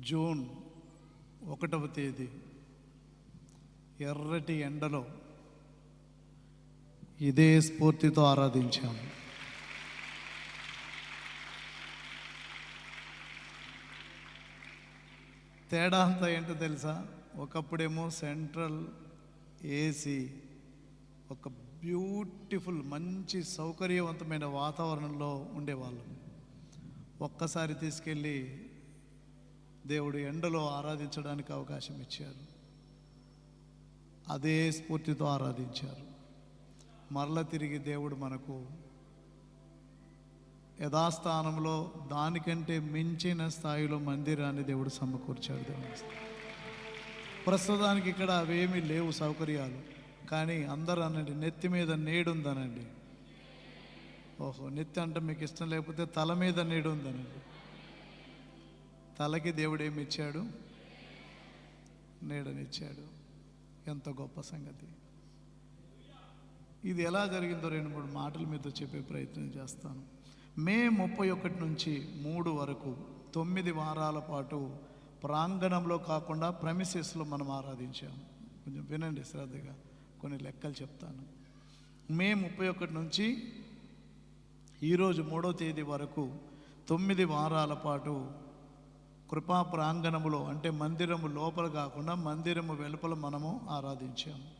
June ఒకటవ తేదీ ఎర్రటి ఎండలో ఇదే స్ఫూర్తితో ఆరాధించాము తేడా అంతా ఏంటో తెలుసా? ఒకప్పుడేమో సెంట్రల్ ఏసీ ఒక బ్యూటిఫుల్ మంచి సౌకర్యవంతమైన వాతావరణంలో ఉండేవాళ్ళం. ఒక్కసారి తీసుకెళ్ళి దేవుడు ఎండలో ఆరాధించడానికి అవకాశం ఇచ్చారు. అదే స్ఫూర్తితో ఆరాధించారు. మరల తిరిగి దేవుడు మనకు యథాస్థానంలో దానికంటే మించిన స్థాయిలో మందిరాన్ని దేవుడు సమకూర్చాడు దేవుని ప్రస్తుతానికి ఇక్కడ అవేమీ లేవు సౌకర్యాలు కానీ అందరూ అనండి నెత్తి మీద నీడుందనండి ఓహో నెత్తి అంటే మీకు ఇష్టం లేకపోతే తల మీద నేడుందనండి తలకి దేవుడు ఇచ్చాడు? నీడనిచ్చాడు ఎంత గొప్ప సంగతి. ఇది ఎలా జరిగిందో రెండు మూడు మాటల మీద చెప్పే ప్రయత్నం చేస్తాను. మే ముప్పై ఒకటి నుంచి మూడు వరకు తొమ్మిది వారాల పాటు ప్రాంగణంలో కాకుండా ప్రమిసెస్లో మనం ఆరాధించాము. కొంచెం వినండి శ్రద్ధగా కొన్ని లెక్కలు చెప్తాను. మే ముప్పై ఒకటి నుంచి ఈరోజు మూడో తేదీ వరకు తొమ్మిది వారాల పాటు కృపా ప్రాంగణములో అంటే మందిరము లోపల కాకుండా మందిరము వెలుపల మనము ఆరాధించాము.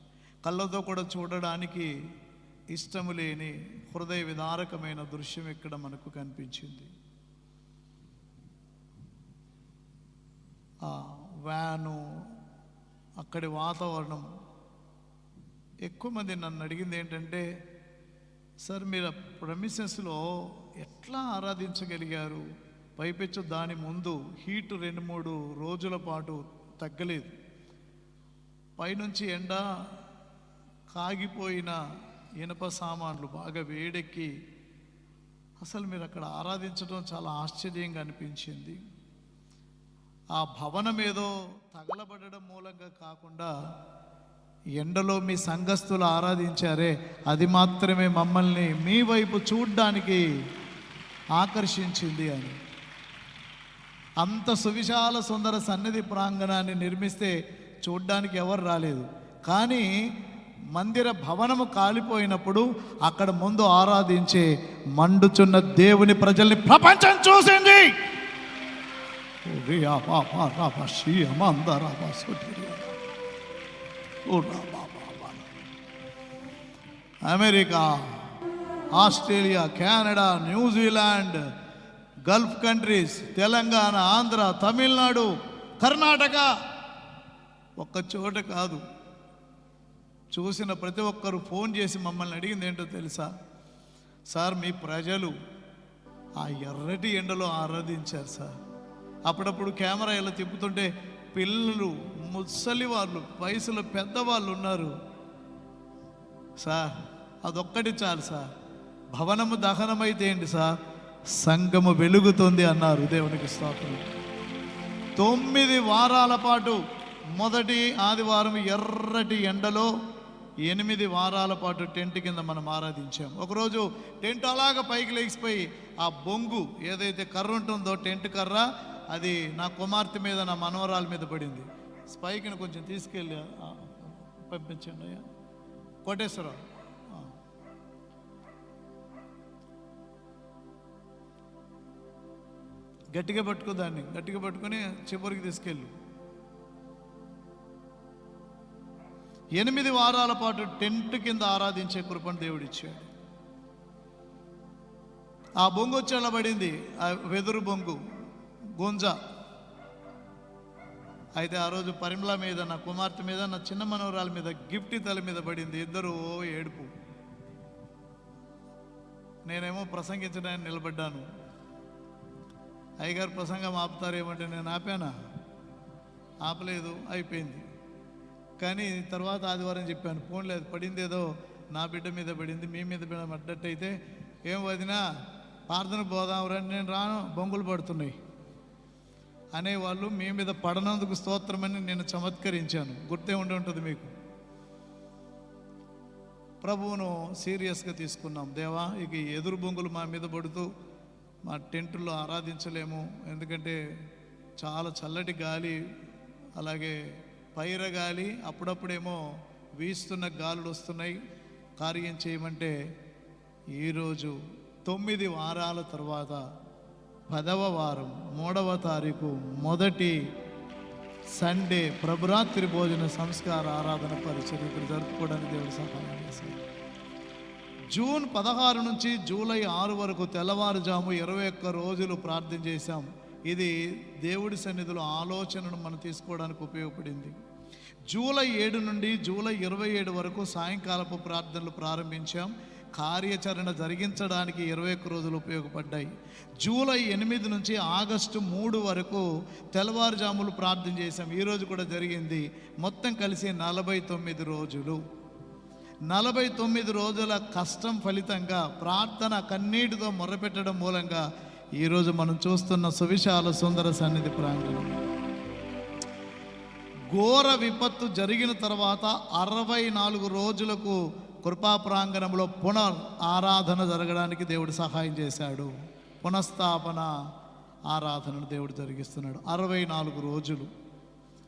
కళ్ళతో కూడా చూడడానికి ఇష్టము లేని హృదయ విదారకమైన దృశ్యం ఇక్కడ మనకు కనిపించింది. ఆ వ్యాను అక్కడి వాతావరణం. ఎక్కువ మంది నన్ను అడిగింది ఏంటంటే సార్ మీరు ప్రమిసెస్లో ఎట్లా ఆరాధించగలిగారు? పైపెచ్చు దాని ముందు హీట్ రెండు మూడు రోజుల పాటు తగ్గలేదు. పైనుంచి ఎండ కాగిపోయిన ఇనప సామాన్లు బాగా వేడెక్కి అసలు మీరు అక్కడ ఆరాధించడం చాలా ఆశ్చర్యంగా అనిపించింది. ఆ భవనం ఏదో తగలబడడం మూలంగా కాకుండా ఎండలో మీ సంఘస్థులు ఆరాధించారే అది మాత్రమే మమ్మల్ని మీ వైపు చూడ్డానికి ఆకర్షించింది అని. అంత సువిశాల సుందర సన్నిధి ప్రాంగణాన్ని నిర్మిస్తే చూడ్డానికి ఎవరు రాలేదు. కానీ మందిర భవనము కాలిపోయినప్పుడు అక్కడ ముందు ఆరాధించే మండుచున్న దేవుని ప్రజల్ని ప్రపంచం చూసింది. America Australia Canada New Zealand Gulf countries Telangana Andhra Tamil Nadu Karnataka. ఒక్క చోట కాదు. చూసిన ప్రతి ఒక్కరు ఫోన్ చేసి మమ్మల్ని అడిగింది ఏంటో తెలుసా? సార్ మీ ప్రజలు ఆ ఎర్రటి ఎండలో ఆరాధించారు సార్. అప్పుడప్పుడు కెమెరా ఇలా తిప్పుతుంటే పిల్లలు ముసలి వాళ్ళు వయసులో పెద్దవాళ్ళు ఉన్నారు. సార్ అదొక్కటి చాలు సార్. భవనము దహనమైతే ఏంటి సార్. సంఘము వెలుగుతుంది అన్నారు దేవునికి స్తోత్రం. తొమ్మిది వారాల పాటు మొదటి ఆదివారం ఎర్రటి ఎండలో ఎనిమిది వారాల పాటు టెంట్ కింద మనం ఆరాధించాం. ఒకరోజు టెంట్ అలాగ పైకి లేచిపోయి ఆ బొంగు ఏదైతే కర్ర ఉంటుందో టెంట్ కర్ర అది నా కుమార్తె మీద నా మనవరాల మీద పడింది. స్పైక్ని కొంచెం తీసుకెళ్ళి పంపించండి అయ్యా. కోటేశ్వరరావు. గట్టిగా పట్టుకో దాన్ని. గట్టిగా పట్టుకొని చివరికి తీసుకెళ్ళు. ఎనిమిది వారాల పాటు టెంట్ కింద ఆరాధించే కృపను దేవుడు ఇచ్చాడు ఆ బొంగు వచ్చేలా పడింది. ఆ వెదురు బొంగు గుంజ. అయితే ఆ రోజు పరిమళ మీద నా కుమార్తె మీద నా చిన్న మనవరాల మీద గిఫ్ట్ తల మీద పడింది. ఇద్దరు ఓ ఏడుపు. నేనేమో ప్రసంగించడానికి నిలబడ్డాను. అయ్యగారు ప్రసంగం ఆపుతారేమంటే నేను ఆపానా? ఆపలేదు అయిపోయింది. కానీ తర్వాత ఆదివారం చెప్పాను ఫోన్ లేదు పడింది ఏదో నా బిడ్డ మీద పడింది మీ మీద పడ్డట్టయితే ఏం వదినా ప్రార్థన పోదాం రండి నేను రాను బొంగులు పడుతున్నాయి. అనేవాళ్ళు మీ మీద పడనందుకు స్తోత్రమని నేను చమత్కరించాను గుర్తే ఉండి ఉంటుంది మీకు. ప్రభువును సీరియస్గా తీసుకున్నాం దేవా ఇక ఎదురు బొంగులు మా మీద పడుతూ మా టెంటుల్లో ఆరాధించలేము. ఎందుకంటే చాలా చల్లటి గాలి అలాగే పైర గాలి అప్పుడప్పుడేమో వీస్తున్న గాలులు వస్తున్నాయి. కార్యం చేయమంటే ఈరోజు తొమ్మిది వారాల తర్వాత పదవ వారం మూడవ తారీఖు మొదటి సండే ప్రభురాత్రి భోజన సంస్కార ఆరాధన పరిచయం ఇక్కడ జరుపుకోవడానికి దేవుడు సహాయం జూన్ పదహారు నుంచి జూలై ఆరు వరకు తెల్లవారుజాము ఇరవై ఒక్క రోజులు ప్రార్థన చేశాం. ఇది దేవుడి సన్నిధిలో ఆలోచనను మనం తీసుకోవడానికి ఉపయోగపడింది. జూలై ఏడు నుండి జూలై ఇరవై ఏడు వరకు సాయంకాలపు ప్రార్థనలు ప్రారంభించాం. కార్యాచరణ జరిగించడానికి ఇరవై ఒక్క రోజులు ఉపయోగపడ్డాయి. జూలై ఎనిమిది నుంచి ఆగస్టు మూడు వరకు తెల్లవారుజాములు ప్రార్థన చేశాం. ఈరోజు కూడా జరిగింది. మొత్తం కలిసి నలభై తొమ్మిది రోజులు. నలభై తొమ్మిది రోజుల కష్టం ఫలితంగా ప్రార్థన కన్నీటితో మొరపెట్టడం మూలంగా ఈరోజు మనం చూస్తున్న సువిశాల సుందర సన్నిధి ప్రాంగణం. ఘోర విపత్తు జరిగిన తర్వాత అరవై నాలుగు రోజులకు కృపా ప్రాంగణంలో పునర్ ఆరాధన జరగడానికి దేవుడు సహాయం చేశాడు. పునఃస్థాపన ఆరాధనను దేవుడు జరిగిస్తున్నాడు. అరవై నాలుగు రోజులు.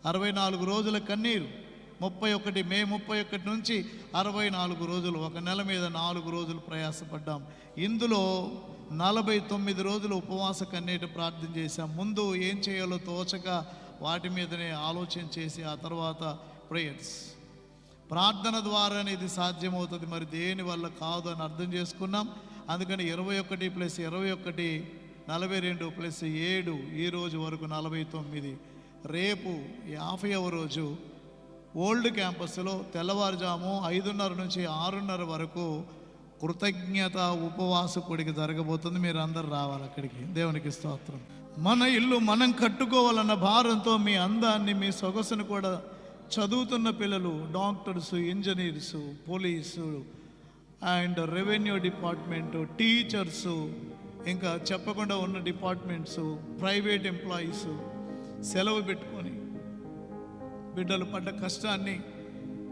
అరవై నాలుగు రోజుల కన్నీరు. ముప్పై ఒకటి మే ముప్పై ఒకటి నుంచి అరవై నాలుగు రోజులు ఒక నెల మీద నాలుగు రోజులు ప్రయాసపడ్డాం. ఇందులో నలభై తొమ్మిది రోజులు ఉపవాస కన్నీటి ప్రార్థన చేశాం. ముందు ఏం చేయాలో తోచక వాటి మీదనే ఆలోచన చేసి ఆ తర్వాత ప్రేయర్స్ ప్రార్థన ద్వారానే ఇది సాధ్యమవుతుంది మరి దేని వల్ల కాదు అని అర్థం చేసుకున్నాం. అందుకని ఇరవై ఒకటి ప్లస్ ఇరవై ఒకటి నలభై రెండు ప్లస్ ఏడు ఈ రోజు వరకు నలభై తొమ్మిది. రేపు యాభైవ రోజు ఓల్డ్ క్యాంపస్లో తెల్లవారుజాము ఐదున్నర నుంచి ఆరున్నర వరకు కృతజ్ఞత ఉపవాస కొడికి జరగబోతుంది. మీరు అందరు రావాలి అక్కడికి. దేవునికి స్తోత్రం. మన ఇల్లు మనం కట్టుకోవాలన్న భారంతో మీ అందాన్ని మీ సొగసును కూడా చదువుతున్న పిల్లలు doctors engineers police and revenue department teachers ఇంకా చెప్పకుండా ఉన్న డిపార్ట్మెంట్స్ ప్రైవేట్ ఎంప్లాయీస్ సెలవు పెట్టుకొని బిడ్డలు పడ్డ కష్టాన్ని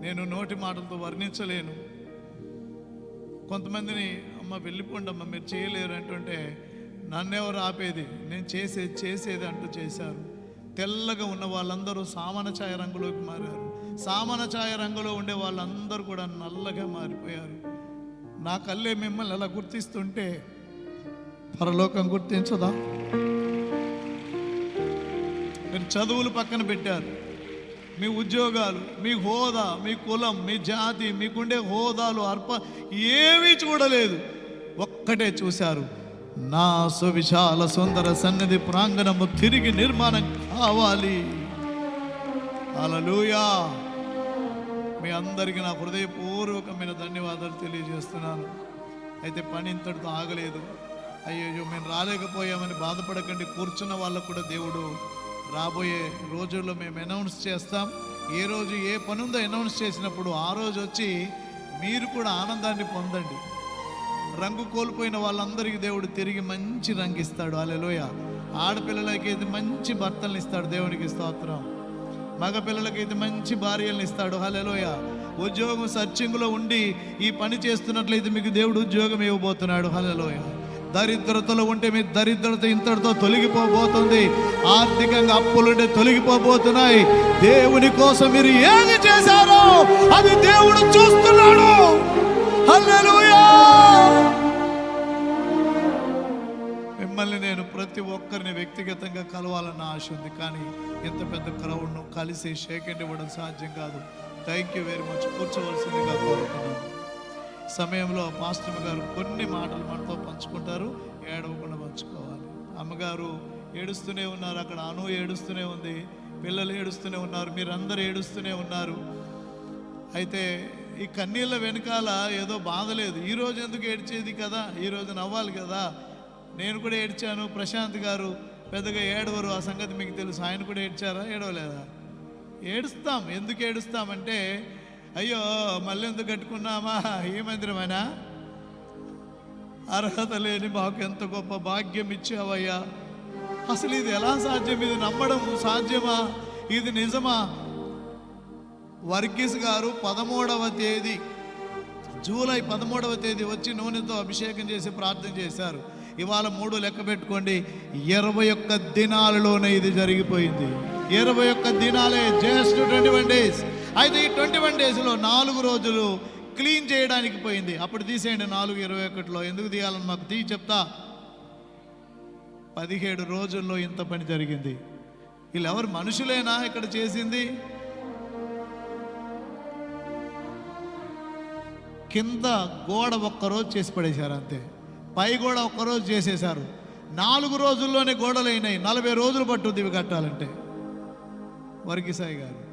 నేను నోటి మాటలతో వర్ణించలేను. కొంతమందిని అమ్మ వెళ్ళిపోండి అమ్మ మీరు చేయలేరు అంటుంటే నన్నెవరు ఆపేది? నేను చేసేది చేసేది అంటూ చేశారు. తెల్లగా ఉన్న వాళ్ళందరూ సామాన ఛాయ రంగులోకి మారారు. సామాన ఛాయ రంగులో ఉండే వాళ్ళందరూ కూడా నల్లగా మారిపోయారు. నా కళ్ళే మిమ్మల్ని ఎలా గుర్తిస్తుంటే పరలోకం గుర్తించదా? మీరు చదువులు పక్కన పెట్టారు. మీ ఉద్యోగాలు మీ హోదా మీ కులం మీ జాతి మీకుండే హోదాలు అర్ప ఏమీ చూడలేదు. ఒక్కటే చూశారు. నా సువిశాల సుందర సన్నిధి ప్రాంగణము తిరిగి నిర్మాణం కావాలి. అలలుయా మీ అందరికీ నా హృదయపూర్వకమైన ధన్యవాదాలు తెలియజేస్తున్నాను. అయితే పని ఇంతటితో ఆగలేదు. అయ్యో మేము రాలేకపోయామని బాధపడకండి. కూర్చున్న వాళ్ళకు కూడా దేవుడు రాబోయే రోజుల్లో మేము అనౌన్స్ చేస్తాం. ఏ రోజు ఏ పని ఉందో అనౌన్స్ చేసినప్పుడు ఆ రోజు వచ్చి మీరు కూడా ఆనందాన్ని పొందండి. రంగు కోల్పోయిన వాళ్ళందరికీ దేవుడు తిరిగి మంచి రంగు ఇస్తాడు. అలెలోయ అయితే మంచి భర్తలను ఇస్తాడు దేవునికి స్తోత్రం. మగ అయితే మంచి భార్యలను ఇస్తాడు. హలెలోయ ఉద్యోగం సర్చింగ్లో ఉండి ఈ పని చేస్తున్నట్లయితే మీకు దేవుడు ఉద్యోగం ఇవ్వబోతున్నాడు. హలెలోయ దరిద్రతలో ఉంటే మీ దరిద్రత ఇంతటితో తొలగిపోబోతుంది. ఆర్థికంగా అప్పులుంటే తొలగిపోబోతున్నాయి. దేవుని కోసం మీరు ఏది చేశారో అది దేవుడు చూస్తున్నాడు. మిమ్మల్ని నేను ప్రతి ఒక్కరిని వ్యక్తిగతంగా కలవాలన్న ఆశ ఉంది. కానీ ఇంత పెద్ద క్రౌడ్ను కలిసి షేక్ ఇవ్వడం సాధ్యం కాదు. థ్యాంక్ యూ వెరీ మచ్ కూర్చోవలసిందిగా కోరుతున్నాను. సమయంలో పాస్టర్ గారు కొన్ని మాటలు మనతో పంచుకుంటారు. ఏడవకుండా పంచుకోవాలి. అమ్మగారు ఏడుస్తూనే ఉన్నారు. అక్కడ అను ఏడుస్తూనే ఉంది. పిల్లలు ఏడుస్తూనే ఉన్నారు. మీరందరూ ఏడుస్తూనే ఉన్నారు. అయితే ఈ కన్నీళ్ళ వెనకాల ఏదో బాధ లేదు. ఈ రోజు ఎందుకు ఏడ్చేది కదా? ఈరోజు నవ్వాలి కదా? నేను కూడా ఏడ్చాను. ప్రశాంత్ గారు పెద్దగా ఏడవరు. ఆ సంగతి మీకు తెలుసు. ఆయన కూడా ఏడ్చారా? ఏడవలేదా? ఏడుస్తాం. ఎందుకు ఏడుస్తామంటే అయ్యో మళ్ళీ ఎందుకు కట్టుకున్నామా? ఏ మందిరమైనా? అర్హత లేని మాకు ఎంత గొప్ప భాగ్యం ఇచ్చావయ్యా. అసలు ఇది ఎలా సాధ్యం? ఇది నమ్మడం సాధ్యమా? ఇది నిజమా? వర్గీస్ గారు పదమూడవ తేదీ జూలై పదమూడవ తేదీ వచ్చి నూనెతో అభిషేకం చేసి ప్రార్థన చేశారు. ఇవాళ మూడు లెక్క పెట్టుకోండి. ఇరవై ఒక్క దినాలలోనే ఇది జరిగిపోయింది. ఇరవై ఒక్క దినాలే జస్ట్ ట్వంటీ వన్ డేస్. అయితే ఈ ట్వంటీ వన్ డేస్లో నాలుగు రోజులు క్లీన్ చేయడానికి పోయింది. అప్పుడు తీసేయండి నాలుగు ఇరవై ఒకటిలో. ఎందుకు తీయాలని మాకు తీ చెప్తా? పదిహేడు రోజుల్లో ఇంత పని జరిగింది. వీళ్ళు ఎవరు మనుషులేనా ఇక్కడ చేసింది? కింద గోడ ఒక్కరోజు చేసి పడేశారు అంతే. పై గోడ ఒక్కరోజు చేసేశారు. నాలుగు రోజుల్లోనే గోడలు అయినాయి. నలభై రోజులు పట్టుద్ది ఇవి కట్టాలంటే. వర్గీసాయి గారు.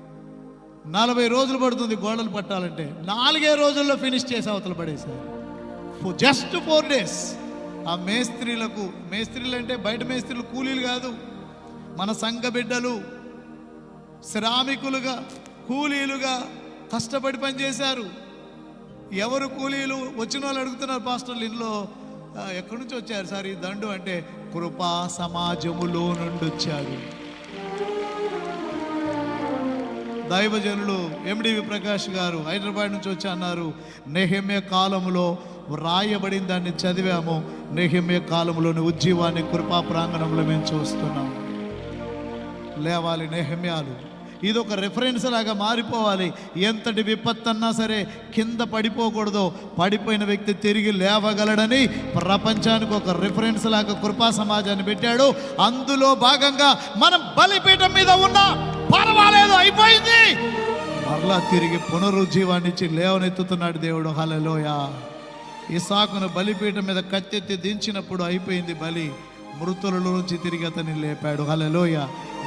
నలభై రోజులు పడుతుంది గోడలు పట్టాలంటే. నాలుగే రోజుల్లో ఫినిష్ చేసి అవతల పడేశారు. జస్ట్ ఫోర్ డేస్ ఆ మేస్త్రీలకు మేస్త్రీలు అంటే బయట మేస్త్రీలు కూలీలు కాదు. మన సంఘ బిడ్డలు శ్రామికులుగా కూలీలుగా కష్టపడి పనిచేశారు. ఎవరు కూలీలు వచ్చిన వాళ్ళు అడుగుతున్నారు పాస్టర్లు ఇంట్లో ఎక్కడి నుంచి వచ్చారు? సార్ ఈ దండు అంటే కృపా సమాజములో నుండి వచ్చారు దైవజనులు ఎండివి ప్రకాష్ గారు హైదరాబాద్ నుంచి వచ్చి అన్నారు నెహమ్య కాలంలో వ్రాయబడిన దాన్ని చదివాము. నెహమ్య కాలంలోని ఉజ్జీవాన్ని కృపా ప్రాంగణంలో మేము చూస్తున్నాం. లేవాలి నెహమ్యాలు ఇది ఒక రెఫరెన్స్ లాగా మారిపోవాలి. ఎంతటి విపత్తు అన్నా సరే కింద పడిపోకూడదు. పడిపోయిన వ్యక్తి తిరిగి లేవగలడని ప్రపంచానికి ఒక రెఫరెన్స్ లాగా కృపా సమాజాన్ని పెట్టాడు. అందులో భాగంగా మనం బలిపీఠం మీద ఉన్నా. పర్వాలేదు అయిపోయింది. మరలా తిరిగి పునరుజ్జీవాన్నిచ్చి లేవనెత్తుతున్నాడు దేవుడు. హలలోయ ఇసాకును బలిపీఠం మీద కత్తెత్తి దించినప్పుడు అయిపోయింది బలి. మృతులలో నుంచి తిరిగి అతన్ని లేపాడు. హలలోయ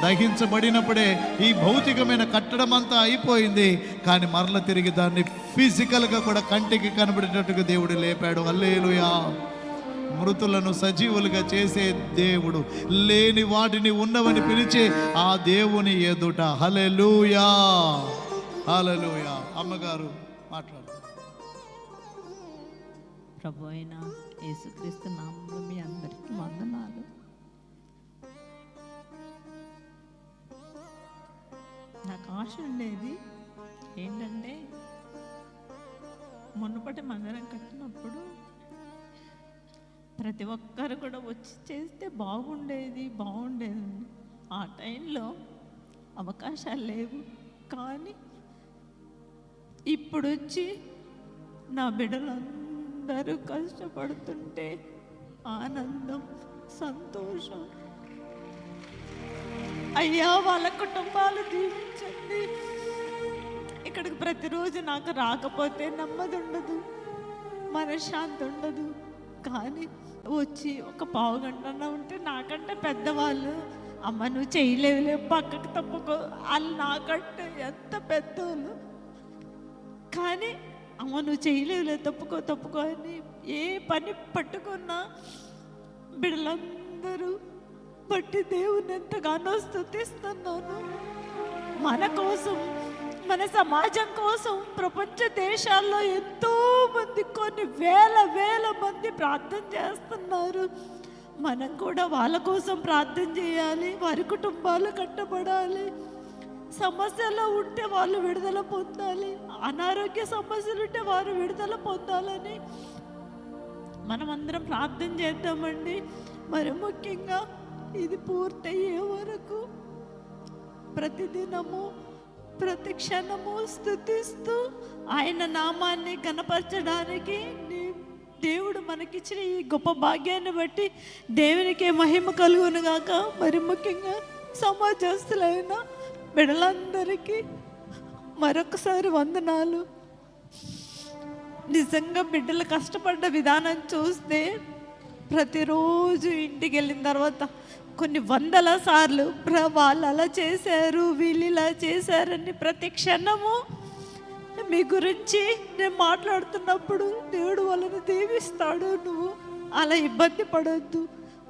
దహించబడినప్పుడే ఈ భౌతికమైన కట్టడం అంతా అయిపోయింది. కానీ మరల తిరిగి దాన్ని ఫిజికల్గా కూడా కంటికి కనబడేటట్టుగా దేవుడు లేపాడు. హల్లేలుయా. మృతులను సజీవులుగా చేసే దేవుడు లేని వాటిని ఉన్నవని పిలిచే ఆ దేవుని ఎదుట. హలెలూయా హలెలూయా అమ్మగారు మాట్లాడు. ప్రభు అయిన యేసుక్రీస్తు నామంలో మీ అందరికీ వందనాలు. నాకు ఆశ ఉండేది ఏంటంటే మునుపటి మందిరం కట్టినప్పుడు ప్రతి ఒక్కరు కూడా వచ్చి చేస్తే బాగుండేది బాగుండేది. ఆ టైంలో అవకాశాలు లేవు. కానీ ఇప్పుడు వచ్చి నా బిడ్డలందరూ కష్టపడుతుంటే ఆనందం సంతోషం. అయ్యా వాళ్ళ కుటుంబాలు దీవించండి. ఇక్కడికి ప్రతిరోజు నాకు రాకపోతే నెమ్మది ఉండదు మనశ్శాంతి ఉండదు. కానీ వచ్చి ఒక పావు గంట ఉంటే నాకంటే పెద్దవాళ్ళు అమ్మ నువ్వు చేయలేవులే పక్కకు తప్పుకో. వాళ్ళు నాకంటే ఎంత పెద్దోళ్ళు. కానీ అమ్మ నువ్వు చేయలేవులే తప్పుకో తప్పుకో అని ఏ పని పట్టుకున్నా బిడ్డలందరూ బట్టి దేవుని ఎంతగానో స్థుతిస్తున్నాను మన కోసం మన సమాజం కోసం ప్రపంచ దేశాల్లో ఎంతో మంది కొన్ని వేల వేల మంది ప్రార్థన చేస్తున్నారు. మనం కూడా వాళ్ళ కోసం ప్రార్థన చేయాలి వారి కుటుంబాలు కట్టబడాలి సమస్యలో ఉంటే వాళ్ళు విడుదల పొందాలి అనారోగ్య సమస్యలు ఉంటే వారు విడుదల పొందాలని మనం అందరం ప్రార్థన చేద్దామండి. మరి ముఖ్యంగా ఇది పూర్తయ్యే వరకు ప్రతిదినము ప్రతి క్షణము స్థుతిస్తూ ఆయన నామాన్ని గణపరచడానికి దేవుడు మనకిచ్చిన ఈ గొప్ప భాగ్యాన్ని బట్టి దేవునికి మహిమ కలుగును గాక. మరి ముఖ్యంగా సమాజస్తులైన బిడ్డలందరికీ మరొకసారి వందనాలు. నిజంగా బిడ్డలు కష్టపడ్డ విధానం చూస్తే ప్రతిరోజు ఇంటికి వెళ్ళిన తర్వాత కొన్ని వందల సార్లు ప్ర వాళ్ళు అలా చేశారు వీళ్ళు ఇలా చేశారని ప్రతి క్షణము మీ గురించి నేను మాట్లాడుతున్నప్పుడు దేవుడు వాళ్ళని దీవిస్తాడు నువ్వు అలా ఇబ్బంది పడొద్దు.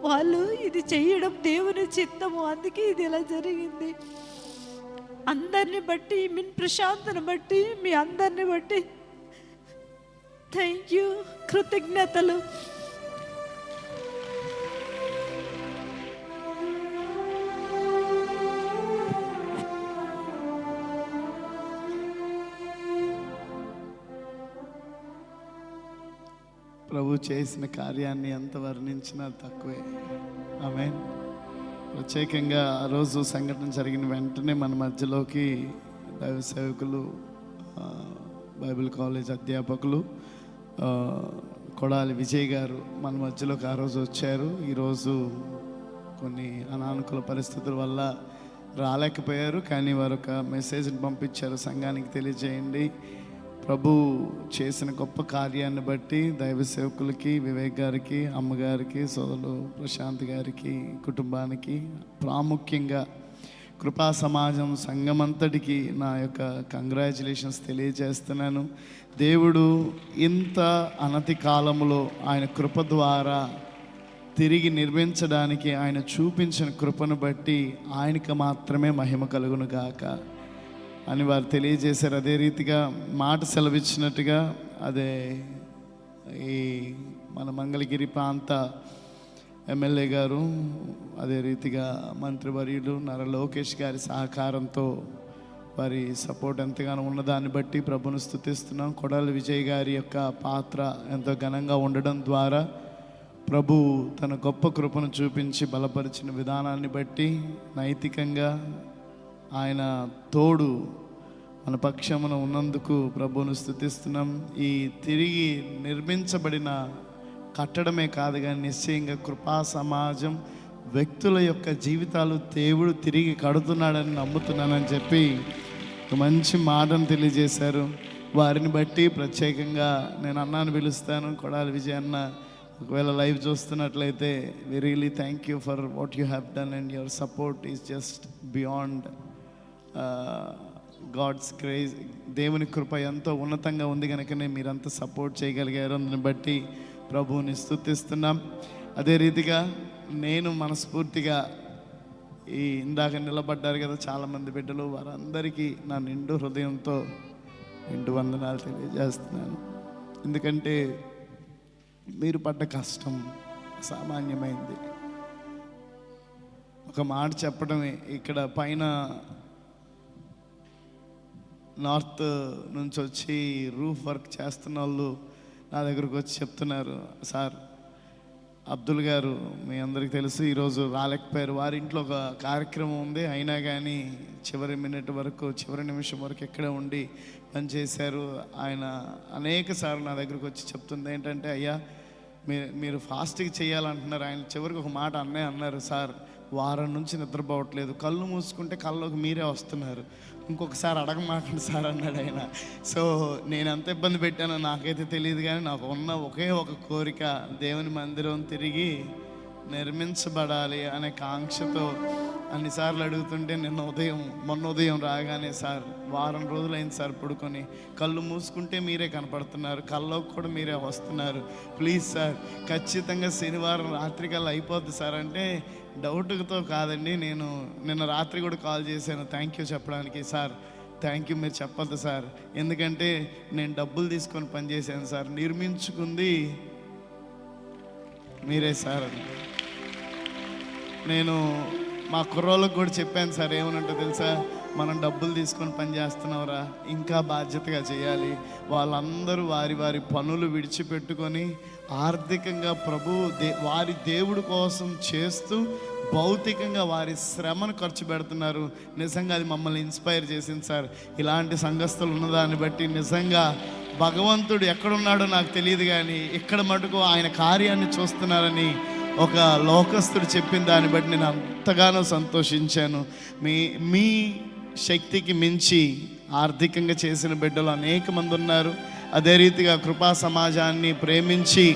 వాళ్ళు ఇది చేయడం దేవుని చిత్తము అందుకే ఇది ఇలా జరిగింది. అందరిని బట్టి మీ ప్రశాంతను బట్టి మీ అందరిని బట్టి థ్యాంక్ యూ కృతజ్ఞతలు. ప్రభు చేసిన కార్యాన్ని ఎంత వర్ణించినా తక్కువే. ఆమె ప్రత్యేకంగా ఆ రోజు సంఘటన జరిగిన వెంటనే మన మధ్యలోకి దైవ సేవకులు బైబిల్ కాలేజ్ అధ్యాపకులు కొడాలి విజయ్ గారు మన మధ్యలోకి ఆ రోజు వచ్చారు. ఈరోజు కొన్ని అనానుకూల పరిస్థితుల వల్ల రాలేకపోయారు కానీ వారు ఒక మెసేజ్ని పంపించారు. సంఘానికి తెలియజేయండి. ప్రభు చేసిన గొప్ప కార్యాన్ని బట్టి దైవ సేవకులకి వివేక్ గారికి అమ్మగారికి సోదరులు ప్రశాంత్ గారికి కుటుంబానికి ప్రాముఖ్యంగా కృపా సమాజం సంఘమంతటికి నా యొక్క కంగ్రాచులేషన్స్ తెలియజేస్తున్నాను. దేవుడు ఇంత అనతి కాలంలో ఆయన కృప ద్వారా తిరిగి నిర్మించడానికి ఆయన చూపించిన కృపను బట్టి ఆయనకి మాత్రమే మహిమ కలుగును గాక. అని వారు తెలియజేశారు. అదే రీతిగా మాట సెలవిచ్చినట్టుగా అదే ఈ మన మంగళగిరి ప్రాంత ఎమ్మెల్యే గారు అదే రీతిగా మంత్రివర్యులు నర లోకేష్ గారి సహకారంతో వారి సపోర్ట్ ఎంతగానో ఉన్నదాన్ని బట్టి ప్రభును స్థుతిస్తున్నాం. కొడాలి విజయ్ గారి యొక్క పాత్ర ఎంతో ఘనంగా ఉండడం ద్వారా ప్రభు తన గొప్ప కృపను చూపించి బలపరిచిన విధానాన్ని బట్టి నైతికంగా ఆయన తోడు మన పక్షమున ఉన్నందుకు ప్రభువును స్థుతిస్తున్నాం. ఈ తిరిగి నిర్మించబడిన కట్టడమే కాదు కానీ నిశ్చయంగా కృపా సమాజం వ్యక్తుల యొక్క జీవితాలు దేవుడు తిరిగి కడుతున్నాడని నమ్ముతున్నానని చెప్పి ఒక మంచి మాటను తెలియజేశారు. వారిని బట్టి ప్రత్యేకంగా నేను అన్నాను పిలుస్తాను. కొడాలి విజయ అన్న ఒకవేళ లైవ్ చూస్తున్నట్లయితే we really thank you for what you have done and your support is just beyond God's grace దేవుని కృప ఎంతో ఉన్నతంగా ఉంది కనుకనే మీరంతా సపోర్ట్ చేయగలిగారు. అందుని బట్టి ప్రభువుని స్థుతిస్తున్నాం అదే రీతిగా నేను మనస్ఫూర్తిగా ఈ ఇందాక నిలబడ్డారు కదా చాలామంది బిడ్డలు వారందరికీ నా నిండు హృదయంతో నిండు వందనాలు తెలియజేస్తున్నాను. ఎందుకంటే మీరు పడ్డ కష్టం సామాన్యమైంది. ఒక మాట చెప్పడమే ఇక్కడ పైన నార్త్ నుంచి వచ్చి రూఫ్ వర్క్ చేస్తున్న వాళ్ళు నా దగ్గరకు వచ్చి చెప్తున్నారు సార్ అబ్దుల్ గారు మీ అందరికీ తెలుసు ఈరోజు రాలేకపోయారు. వారి ఇంట్లో ఒక కార్యక్రమం ఉంది. అయినా కానీ చివరి మినిట్ వరకు చివరి నిమిషం వరకు ఇక్కడే ఉండి పనిచేశారు ఆయన అనేక సార్లు నా దగ్గరకు వచ్చి చెప్తుంది ఏంటంటే అయ్యా మీరు మీరు ఫాస్ట్గా చేయాలంటున్నారు. ఆయన చివరికి ఒక మాట అన్నే అన్నారు సార్ వారం నుంచి నిద్రపోవట్లేదు. కళ్ళు మూసుకుంటే కళ్ళలోకి మీరే వస్తున్నారు. ఇంకొకసారి అడగమాకండి సార్ అన్నాడు ఆయన. సో నేను ఎంత ఇబ్బంది పెట్టానో నాకైతే తెలియదు కానీ నాకు ఉన్న ఒకే ఒక కోరిక దేవుని మందిరం తిరిగి నిర్మించబడాలి అనే కాంక్షతో అన్నిసార్లు అడుగుతుంటే నిన్న ఉదయం మొన్న ఉదయం రాగానే సార్ వారం రోజులైంది సార్ పడుకొని. కళ్ళు మూసుకుంటే మీరే కనపడుతున్నారు కల్లోకి కూడా మీరే వస్తున్నారు. ప్లీజ్ సార్ ఖచ్చితంగా శనివారం రాత్రి కల్లా అయిపోద్ది సార్. అంటే డౌట్తో కాదండి నేను నిన్న రాత్రి కూడా కాల్ చేశాను. థ్యాంక్ యూ చెప్పడానికి. సార్ థ్యాంక్ యూ మీరు చెప్పద్దు సార్. ఎందుకంటే నేను డబ్బులు తీసుకొని పనిచేశాను సార్. నిర్మించుకుంది మీరే సార్ అని. నేను మా కుర్రోళ్ళకు కూడా చెప్పాను సార్ ఏమనంటే తెలుసా? మనం డబ్బులు తీసుకొని పని చేస్తున్నావురా ఇంకా బాధ్యతగా చేయాలి. వాళ్ళందరూ వారి వారి పనులు విడిచిపెట్టుకొని ఆర్థికంగా ప్రభు దే వారి దేవుడి కోసం చేస్తూ భౌతికంగా వారి శ్రమను ఖర్చు పెడుతున్నారు. నిజంగా అది మమ్మల్ని ఇన్స్పైర్ చేసింది సార్. ఇలాంటి సంఘస్థలు ఉన్నదాన్ని బట్టి నిజంగా భగవంతుడు ఎక్కడున్నాడో నాకు తెలియదు కానీ ఇక్కడ మటుకు ఆయన కార్యాన్ని చూస్తున్నారని ఒక లోకస్తుడు చెప్పిన దాన్ని బట్టి నేను అంతగానో సంతోషించాను. మీ మీ శక్తికి మించి ఆర్థికంగా చేసిన బిడ్డలు అనేక మంది ఉన్నారు. అదే రీతిగా కృపా సమాజాన్ని ప్రేమించి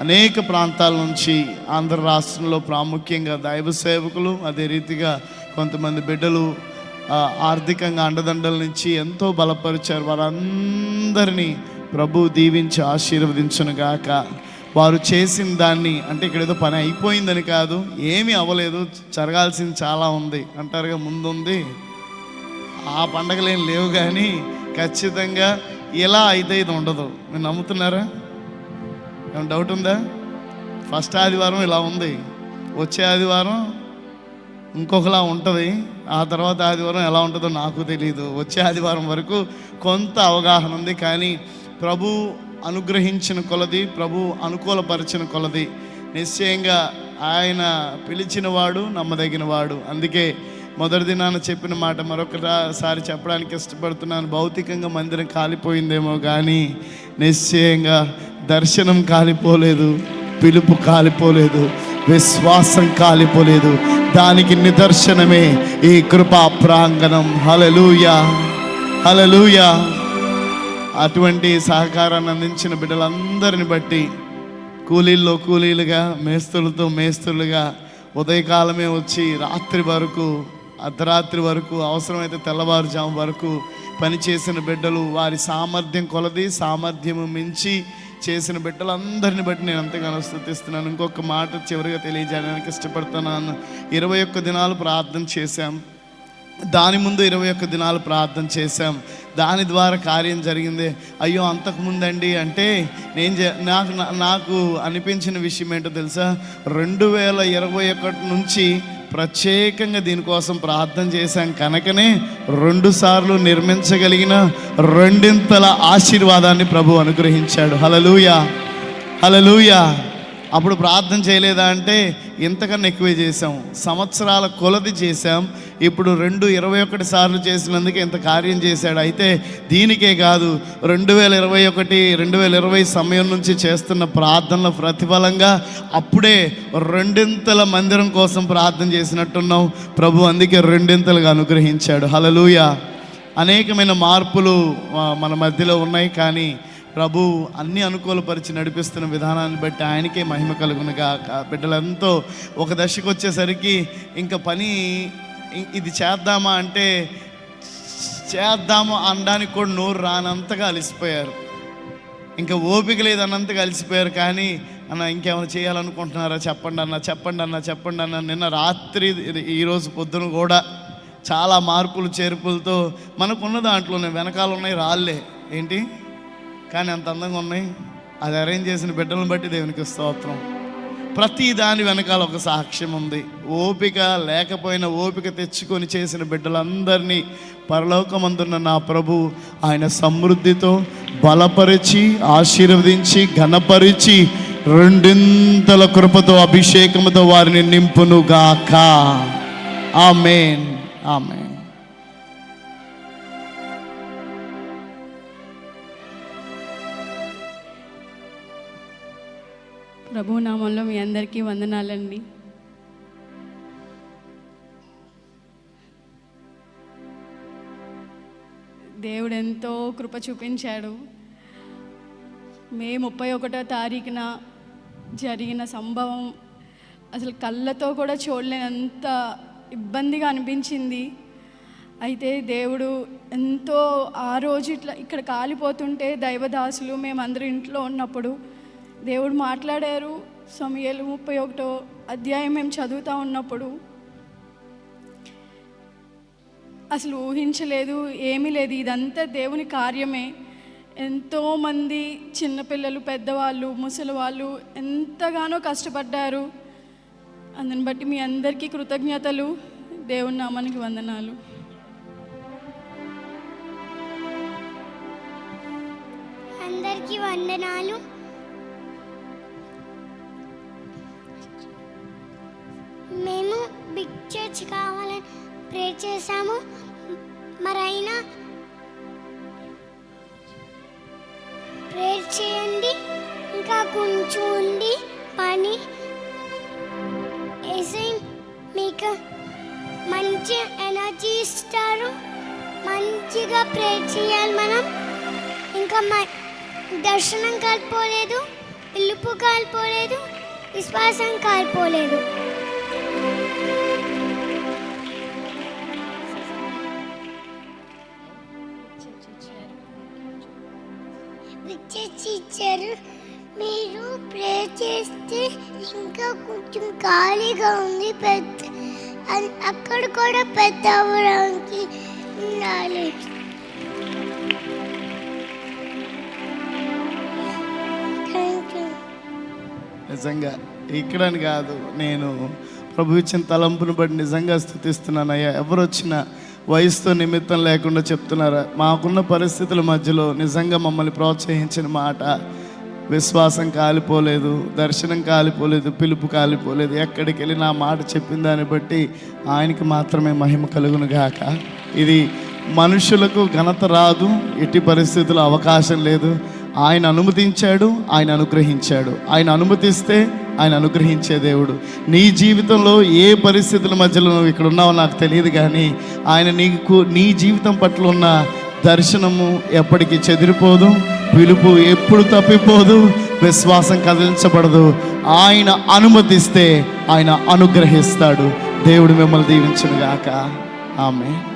అనేక ప్రాంతాల నుంచి ఆంధ్ర రాష్ట్రంలో ప్రాముఖ్యంగా దైవ సేవకులు అదే రీతిగా కొంతమంది బిడ్డలు ఆర్థికంగా అండదండల నుంచి ఎంతో బలపరిచారు. వారందరినీ ప్రభు దీవించి ఆశీర్వదించును గాక. వారు చేసిన దాన్ని అంటే ఇక్కడ ఏదో పని అయిపోయిందని కాదు ఏమీ అవ్వలేదు జరగాల్సింది చాలా ఉంది. అంటారుగా ముందుంది. ఆ పండగలు ఏం లేవు కానీ ఖచ్చితంగా ఇలా అయితే ఇది ఉండదు. మీరు నమ్ముతున్నారా? ఏమైనా డౌట్ ఉందా? ఫస్ట్ ఆదివారం ఇలా ఉంది. వచ్చే ఆదివారం ఇంకొకలా ఉంటుంది. ఆ తర్వాత ఆదివారం ఎలా ఉంటుందో నాకు తెలియదు వచ్చే ఆదివారం వరకు కొంత అవగాహన ఉంది కానీ ప్రభు అనుగ్రహించిన కొలది ప్రభు అనుకూలపరిచిన కొలది. నిశ్చయంగా ఆయన పిలిచిన వాడు నమ్మదగిన వాడు. అందుకే మొదటి దినాన చెప్పిన మాట మరొకసారి చెప్పడానికి ఇష్టపడుతున్నాను. భౌతికంగా మందిరం కాలిపోయిందేమో కానీ నిశ్చయంగా దర్శనం కాలిపోలేదు పిలుపు కాలిపోలేదు విశ్వాసం కాలిపోలేదు. దానికి నిదర్శనమే ఈ కృపా ప్రాంగణం. హలలుయా హలలుయా అటువంటి సహకారాన్ని అందించిన బిడ్డలందరిని బట్టి కూలీల్లో కూలీలుగా మేస్తులతో మేస్తులుగా ఉదయకాలమే వచ్చి రాత్రి వరకు అర్ధరాత్రి వరకు అవసరమైతే తెల్లవారుజాము వరకు పనిచేసిన బిడ్డలు వారి సామర్థ్యం కొలది సామర్థ్యము మించి చేసిన బిడ్డలందరిని బట్టి నేను ఎంతగానో స్థుతిస్తున్నాను. ఇంకొక మాట చివరిగా తెలియజేయడానికి ఇష్టపడుతున్నాను. ఇరవై ఒక్క దినాలు ప్రార్థన చేశాం. దాని ముందు ఇరవై ఒక్క దినాలు ప్రార్థన చేశాం. దాని ద్వారా కార్యం జరిగింది. అయ్యో అంతకుముందండి అంటే నేను చే- నాకు నాకు అనిపించిన విషయం ఏంటో తెలుసా? రెండు వేల ఇరవై ఒకటి నుంచి ప్రత్యేకంగా దీనికోసం ప్రార్థన చేశాం. కనుకనే రెండు సార్లు నిర్మించగలిగిన రెండింతల ఆశీర్వాదాన్ని ప్రభు అనుగ్రహించాడు. హలలుయా హలలుయా అప్పుడు ప్రార్థన చేయలేదా అంటే ఇంతకన్నా ఎక్కువే చేసాం సంవత్సరాల కొలది చేశాం. ఇప్పుడు రెండు ఇరవై ఒకటి సార్లు చేసినందుకు ఇంత కార్యం చేశాడు. అయితే దీనికే కాదు రెండు వేల ఇరవై ఒకటి రెండు వేల ఇరవై సమయం నుంచి చేస్తున్న ప్రార్థనల ప్రతిఫలంగా అప్పుడే రెండింతల మందిరం కోసం ప్రార్థన చేసినట్టున్నాం. ప్రభు అందుకే రెండింతలుగా అనుగ్రహించాడు. హలలుయ అనేకమైన మార్పులు మన మధ్యలో ఉన్నాయి. కానీ ప్రభు అన్ని అనుకూలపరిచి నడిపిస్తున్న విధానాన్ని బట్టి ఆయనకే మహిమ కలుగునగా. బిడ్డలంతో ఒక దశకు వచ్చేసరికి ఇంకా పని ఇది చేద్దామా అంటే చేద్దాము అనడానికి కూడా నోరు రానంతగా అలసిపోయారు. ఇంకా ఓపిక లేదన్నంతగా అలసిపోయారు కానీ అన్న ఇంకేమైనా చేయాలనుకుంటున్నారా? చెప్పండి అన్న చెప్పండి అన్న చెప్పండి అన్న. నిన్న రాత్రి ఈరోజు పొద్దున కూడా చాలా మార్పులు చేర్పులతో మనకున్న దాంట్లోనే వెనకాల ఉన్నాయి రాళ్ళే. ఏంటి? కానీ అంత అందంగా ఉన్నాయి. అది అరేంజ్ చేసిన బిడ్డలను బట్టి దేవునికి స్తోత్రం. ప్రతి దాని వెనకాల ఒక సాక్ష్యం ఉంది. ఓపిక లేకపోయినా ఓపిక తెచ్చుకొని చేసిన బిడ్డలందరినీ పరలోకమందున్న నా ప్రభు ఆయన సమృద్ధితో బలపరిచి ఆశీర్వదించి ఘనపరిచి రెండింతల కృపతో అభిషేకముతో వారిని నింపునుగాక. ఆమెన్. ఆమెన్. ప్రభు నామంలో మీ అందరికీ వందనాలండి. దేవుడు ఎంతో కృప చూపించాడు. మే ముప్పై ఒకటో తారీఖున జరిగిన సంభవం అసలు కళ్ళతో కూడా చూడలేనంత ఇబ్బందిగా అనిపించింది. అయితే దేవుడు ఎంతో ఆ రోజు ఇట్లా ఇక్కడ కాలిపోతుంటే దైవదాసులు మేమందరూ ఇంట్లో ఉన్నప్పుడు దేవుడు మాట్లాడారు. సమయాలు ముప్పై ఒకటో అధ్యాయం మేము చదువుతూ ఉన్నప్పుడు అసలు ఊహించలేదు ఏమీ లేదు. ఇదంతా దేవుని కార్యమే. ఎంతోమంది చిన్నపిల్లలు పెద్దవాళ్ళు ముసలి వాళ్ళు ఎంతగానో కష్టపడ్డారు. అందుని బట్టి మీ అందరికీ కృతజ్ఞతలు. దేవుని నామానికి వందనాలు. అందరికీ వందనాలు. మేము బిగ్ చర్చ్ కావాలని ప్రే చేశాము. మరి అయినా ప్రేర్ చేయండి ఇంకా కొంచెం పని. ఏసై మీకు మంచి ఎనర్జీ ఇస్తారు. మంచిగా ప్రే చేయాలి మనం. ఇంకా మ దర్శనం కాలిపోలేదు పిలుపు కాలిపోలేదు విశ్వాసం కాలిపోలేదు. ఇంకా కొంచెం ఖాళీగా ఉంది పెద్ద అది అక్కడ కూడా పెద్ద అవ్వడానికి ఉండాలి. థ్యాంక్ యూ నిజంగా ఇక్కడని కాదు నేను ప్రభు ఇచ్చిన తలంపును బట్టి నిజంగా స్థుతిస్తున్నాను. అయ్యా ఎవరు వచ్చినా వయసుతో నిమిత్తం లేకుండా చెప్తున్నారు? మాకున్న పరిస్థితుల మధ్యలో నిజంగా మమ్మల్ని ప్రోత్సహించిన మాట విశ్వాసం కాలిపోలేదు దర్శనం కాలిపోలేదు పిలుపు కాలిపోలేదు. ఎక్కడికి వెళ్ళి నా మాట చెప్పిన దాన్ని బట్టి ఆయనకి మాత్రమే మహిమ కలుగును గాక. ఇది మనుషులకు ఘనత రాదు ఎట్టి పరిస్థితుల్లో అవకాశం లేదు. ఆయన అనుమతించాడు ఆయన అనుగ్రహించాడు. ఆయన అనుమతిస్తే ఆయన అనుగ్రహించే దేవుడు. నీ జీవితంలో ఏ పరిస్థితుల మధ్యలో నువ్వు ఇక్కడ ఉన్నావో నాకు తెలియదు కానీ ఆయన నీకు నీ జీవితం పట్ల ఉన్న దర్శనము ఎప్పటికీ చెదిరిపోదు. పిలుపు ఎప్పుడు తప్పిపోదు విశ్వాసం కదిలించబడదు. ఆయన అనుమతిస్తే ఆయన అనుగ్రహిస్తాడు. దేవుడు మిమ్మల్ని దీవించును గాక ఆమె